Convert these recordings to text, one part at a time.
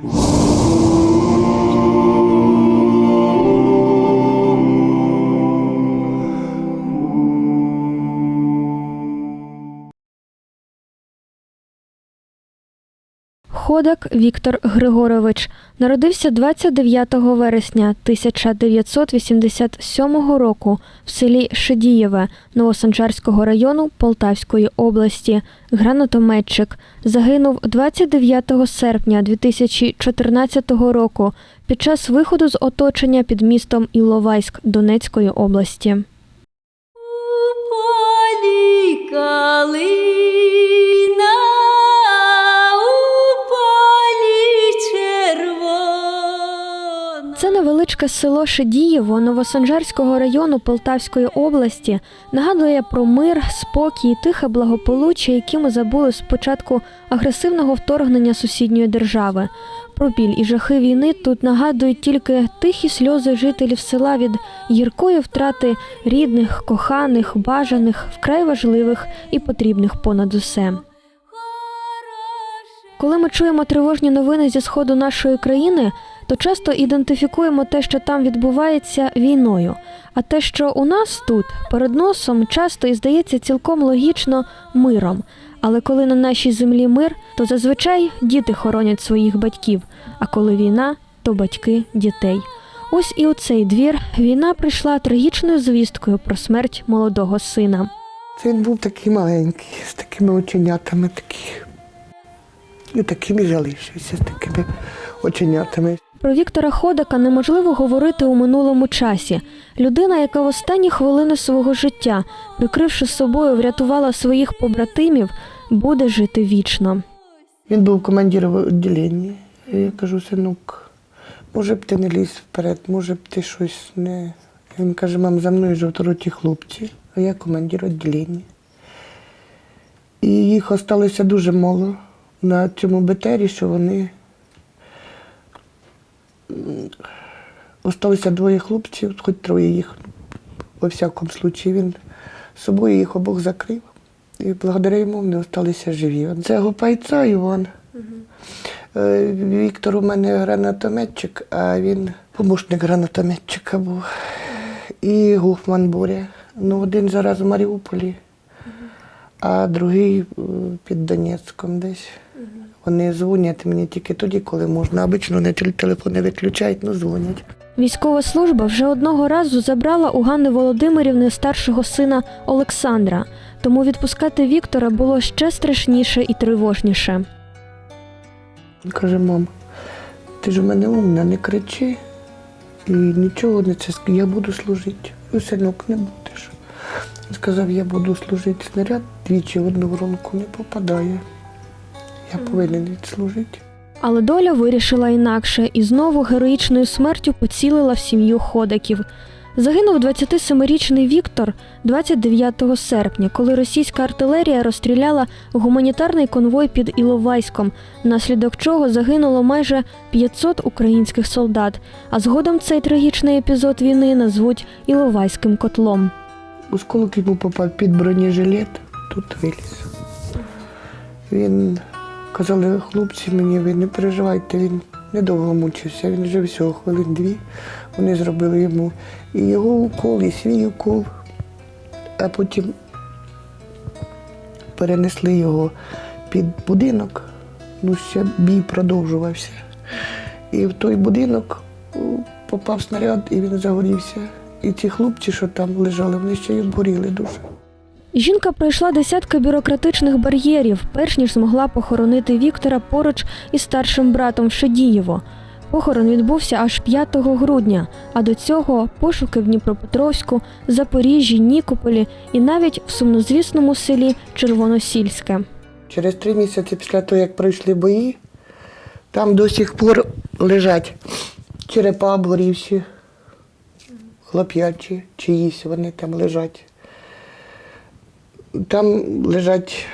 Mm-hmm. Ходак Віктор Григорович народився 29 вересня 1987 року в селі Шедієве Новосанжарського району Полтавської області. Гранатометчик загинув 29 серпня 2014 року під час виходу з оточення під містом Іловайськ Донецької області. Невеличке село Шедієво Новосанжарського району Полтавської області нагадує про мир, спокій, тихе благополуччя, які ми забули з початку агресивного вторгнення сусідньої держави. Про біль і жахи війни тут нагадують тільки тихі сльози жителів села від гіркої втрати рідних, коханих, бажаних, вкрай важливих і потрібних понад усе. Коли ми чуємо тривожні новини зі сходу нашої країни, то часто ідентифікуємо те, що там відбувається війною. А те, що у нас тут перед носом, часто і здається цілком логічно миром. Але коли на нашій землі мир, то зазвичай діти хоронять своїх батьків. А коли війна, то батьки дітей. Ось і у цей двір війна прийшла трагічною звісткою про смерть молодого сина. Це він був такий маленький, з такими оченятами такі. І таким і залишився, з такими оченятами. Про Віктора Ходака неможливо говорити у минулому часі. Людина, яка в останні хвилини свого життя, прикривши собою, врятувала своїх побратимів, буде жити вічно. Він був командиром відділення. Я кажу, синок, може б ти не ліз вперед, може б ти щось не. Він каже, мам, за мною жовтороті хлопці, а я командир відділення. І їх осталося дуже мало на цьому БТРі, що вони. Осталося двоє хлопців, хоч троє їх. Во всякому случаї він з собою їх обох закрив. І благодаря йому вони залишилися живі. Це Гупайца Іван. Е, Віктор у мене гранатометчик, а він помощник гранатометчика був. І Гуфман Боря. Ну, один зараз в Маріуполі, а другий е, під Донецьком десь. Вони дзвонять мені тільки тоді, коли можна. Обично вони теле- телефони виключають, ну дзвонять. Військова служба вже одного разу забрала у Ганни Володимирівни старшого сина Олександра, тому відпускати Віктора було ще страшніше і тривожніше. Він каже, мам, ти ж у мене умна, не кричи і нічого не це я буду служити. Ну, синок, не будеш. Він сказав, я буду служити. Снаряд двічі в одну воронку не попадає. Я повинен відслужити. Але доля вирішила інакше і знову героїчною смертю поцілила в сім'ю ходаків. Загинув 27-річний Віктор 29 серпня, коли російська артилерія розстріляла гуманітарний конвой під Іловайськом, внаслідок чого загинуло майже 500 українських солдат. А згодом цей трагічний епізод війни назвуть Іловайським котлом. Осколок йому попав під бронежилет, тут виліз. Він казали, хлопці мені, ви не переживайте, він недовго мучився, він жив всього хвилин дві. Вони зробили йому і його укол, і свій укол, а потім перенесли його під будинок. Ну, ще бій продовжувався. І в той будинок попав снаряд, і він загорівся. І ті хлопці, що там лежали, вони ще й обгоріли дуже. Жінка пройшла десятки бюрократичних бар'єрів, перш ніж змогла похоронити Віктора поруч із старшим братом в Шедієво. Похорон відбувся аж 5 грудня, а до цього пошуки в Дніпропетровську, Запоріжжі, Нікополі і навіть в сумнозвісному селі Червоносільське. Через три місяці після того, як пройшли бої, там до сих пор лежать черепа обгорівші, хлоп'ячі, чиїсь вони там лежать. Там лежать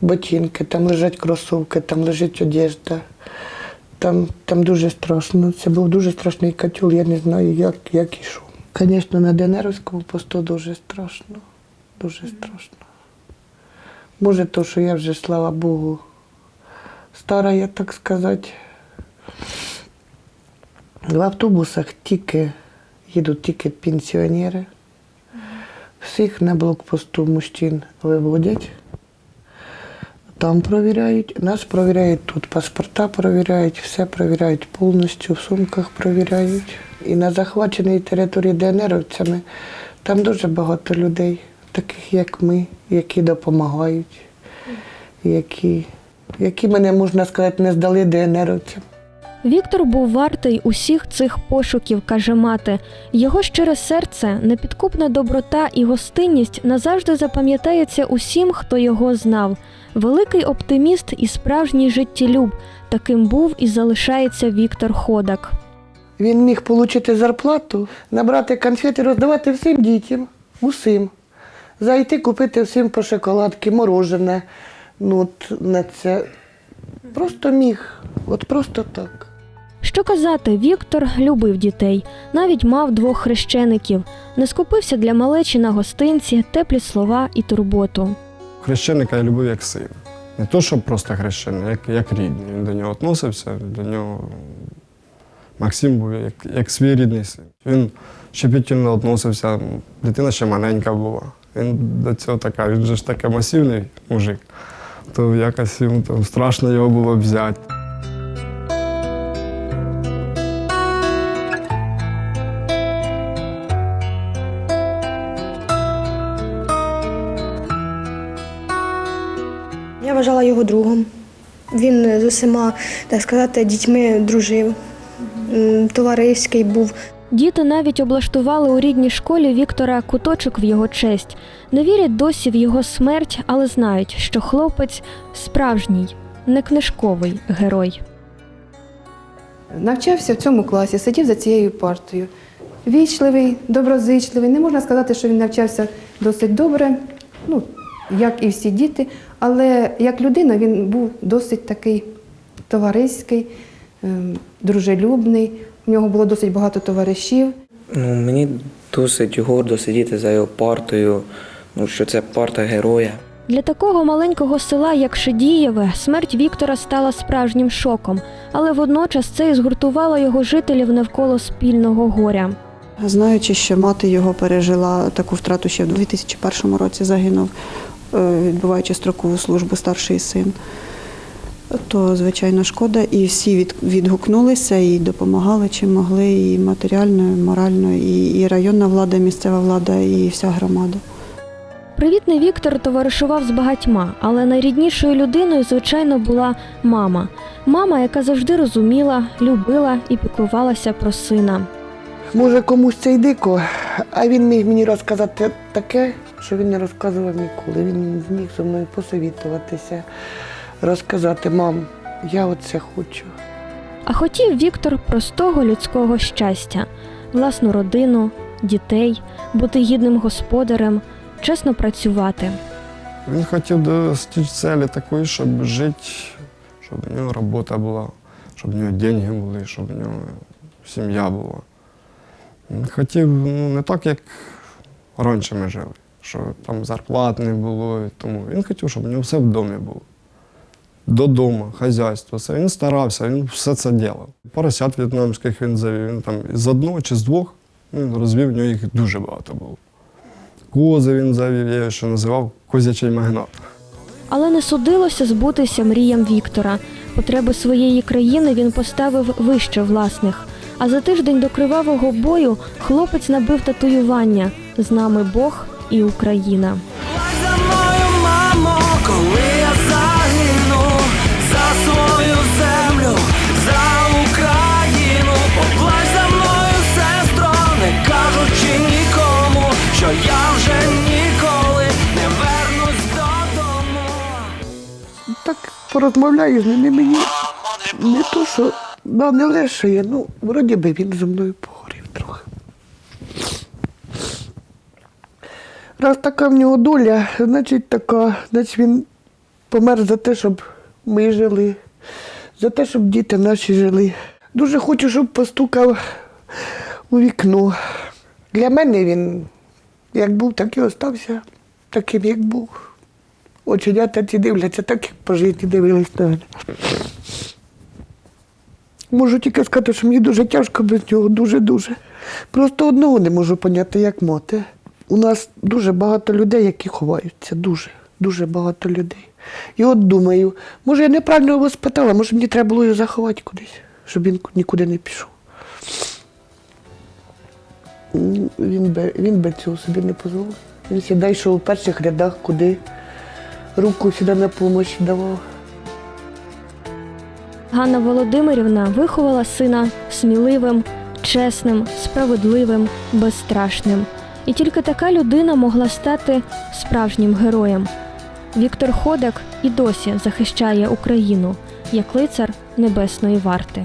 ботинки, там лежать кросівки, там лежить одежда. Там, там дуже страшно. Це був дуже страшний котел, я не знаю, як, як і що. Звісно, на Денеровському посту дуже страшно. Дуже страшно. Може, то, що я вже, слава Богу, стара, я так сказати, В автобусах тільки їдуть тільки пенсіонери. Всіх на блокпосту мужчин виводять. Там провіряють, нас провіряють тут, паспорта провіряють, все провіряють повністю, в сумках провіряють. І на захваченій території ДНРовцями там дуже багато людей, таких як ми, які допомагають, які, які мене, можна сказати, не здали ДНРовцям. Віктор був вартий усіх цих пошуків, каже мати. Його щире серце, непідкупна доброта і гостинність назавжди запам'ятаються усім, хто його знав. Великий оптиміст і справжній життєлюб. Таким був і залишається Віктор Ходак. Він міг отримати зарплату, набрати конфети, роздавати всім дітям, усім. Зайти купити всім по шоколадки, морожене. Ну, от на це просто міг, от просто так. Що казати, Віктор любив дітей, навіть мав двох хрещеників, не скупився для малечі на гостинці, теплі слова і турботу. Хрещеника я любив як сина. Не то, щоб просто хрещеник, як, як рідний. Він до нього відносився, до нього Максим був як, як свій рідний син. Він щепетільно відносився, дитина ще маленька була. Він до цього така, він же ж такий масивний мужик, то якось йому страшно його було взяти. Я вважала його другом. Він з усіма, так сказати, дітьми дружив. Товариський був. Діти навіть облаштували у рідній школі Віктора куточок в його честь. Не вірять досі в його смерть, але знають, що хлопець справжній, не книжковий герой. Навчався в цьому класі, сидів за цією партою. Вічливий, доброзичливий. Не можна сказати, що він навчався досить добре, ну, як і всі діти, але як людина він був досить такий товариський, ем, дружелюбний. У нього було досить багато товаришів. Ну, мені досить гордо сидіти за його партою, ну, що це парта героя. Для такого маленького села, як Шедієве, смерть Віктора стала справжнім шоком, але водночас це і згуртувало його жителів навколо спільного горя. Знаючи, що мати його пережила таку втрату ще в 2001 році загинув, відбуваючи строкову службу старший син, то звичайно шкода. І всі відгукнулися і допомагали чим могли, і матеріально, і морально, і, і районна влада, і місцева влада, і вся громада. Привітний Віктор товаришував з багатьма, але найріднішою людиною, звичайно, була мама. Мама, яка завжди розуміла, любила і піклувалася про сина. Може, комусь це й дико, а він міг мені розказати таке, що він не розказував ніколи. Він зміг зі мною посовітуватися, розказати, мам, я оце хочу. А хотів Віктор простого людського щастя, власну родину, дітей, бути гідним господарем, чесно працювати. Він хотів достичь цілі такої, щоб жити, щоб у нього робота була, щоб у нього деньги були, щоб у нього сім'я була. Він хотів ну, не так, як раніше ми жили, що там зарплат не було. Тому. Він хотів, щоб у нього все в домі було. Додому, хазяйство, все. Він старався, він все це робив. Поросят в'єтнамських він завів. Він там з одного чи з двох він розвів, у нього їх дуже багато було. Кози він завів, я ще називав козячий магнат. Але не судилося збутися мріям Віктора. Потреби своєї країни він поставив вище власних. А за тиждень до кривавого бою хлопець набив татуювання з нами Бог і Україна. Плач за мною, мамо, коли я загину за свою землю, за Україну. Поплач за мною, сестро, не кажучи нікому, що я вже ніколи не вернусь додому. Так порозмовляю з ним і мені не то, що да, не легше, ну, вроді би він зі мною поговорив трохи. Раз така в нього доля, значить така, значить він помер за те, щоб ми жили, за те, щоб діти наші жили. Дуже хочу, щоб постукав у вікно. Для мене він як був, так і остався таким, як був. Оченята ті дивляться, так як по житті дивились на мене. Можу тільки сказати, що мені дуже тяжко без нього, дуже-дуже. Просто одного не можу поняти, як мати. У нас дуже багато людей, які ховаються. Дуже, дуже багато людей. І от думаю, може я неправильно його спитала, може мені треба було його заховати кудись, щоб він нікуди не пішов. Він би, він би цього собі не дозволив. Він завжди йшов у перших рядах, куди руку сюди на допомогу давав. Ганна Володимирівна виховала сина сміливим, чесним, справедливим, безстрашним. І тільки така людина могла стати справжнім героєм. Віктор Ходак і досі захищає Україну як лицар небесної варти.